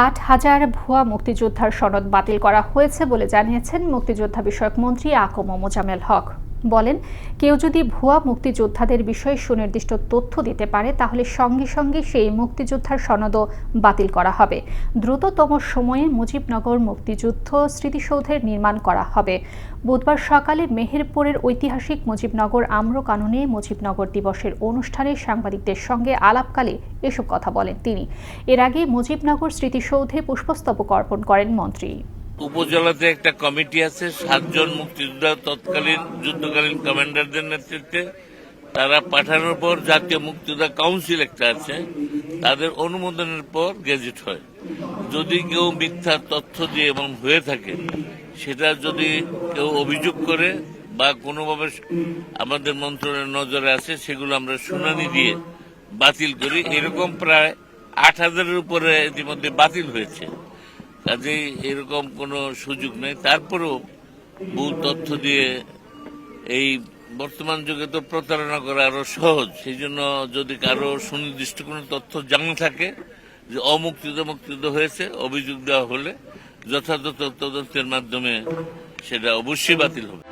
আট হাজার ভুয়া মুক্তিযোদ্ধার সনদ বাতিল করা হয়েছে বলে জানিয়েছেন মুক্তিযোদ্ধা বিষয়ক মন্ত্রী আকম মোজামেল হক। বলেন, কেউ যদি ভুয়া মুক্তিযোদ্ধাদের বিষয়ে সুনির্দিষ্ট তথ্য দিতে পারে, তাহলে সঙ্গে সঙ্গে সেই মুক্তিযোদ্ধার সনদও বাতিল করা হবে। দ্রুততম সময়ে মুজিবনগর মুক্তিযুদ্ধ স্মৃতিসৌধের নির্মাণ করা হবে। বুধবার সকালে মেহেরপুরের ঐতিহাসিক মুজিবনগর আম্র কাননে মুজিবনগর দিবসের অনুষ্ঠানে সাংবাদিকদের সঙ্গে আলাপকালে এসব কথা বলেন তিনি। এর আগে মুজিবনগর স্মৃতিসৌধে পুষ্পস্তবক অর্পণ করেন মন্ত্রী। উপজেলাতে একটা কমিটি আছে, সাতজন মুক্তিযোদ্ধা তৎকালীন, যুদ্ধকালীন কমান্ডারদের নেতৃত্বে। তারা পাঠানোর পর জাতীয় মুক্তিযোদ্ধা কাউন্সিল একটা আছে। তাদের অনুমোদনের পর গেজেট হয়। যদি কেউ মিথ্যা তথ্য দিয়ে এবং হয়ে থাকে, সেটা যদি কেউ অভিযোগ করে বা কোনোভাবে আমাদের মন্ত্রণের নজরে আসে, সেগুলো আমরা শুনানি দিয়ে বাতিল করি। এরকম প্রায় আট হাজারের উপরে ইতিমধ্যে বাতিল হয়েছে। কাজেই এরকম কোনো সুযোগ নেই। তারপরেও বহু তথ্য দিয়ে এই বর্তমান যুগে তো প্রতারণা করা আরও সহজ। সেই জন্য যদি কারও সুনির্দিষ্ট কোনো তথ্য জানা থাকে যে অমুক্তিত মুক্তিত হয়েছে, অভিযোগ দেওয়া হলে যথাযথ তদন্তের মাধ্যমে সেটা অবশ্যই বাতিল হবে।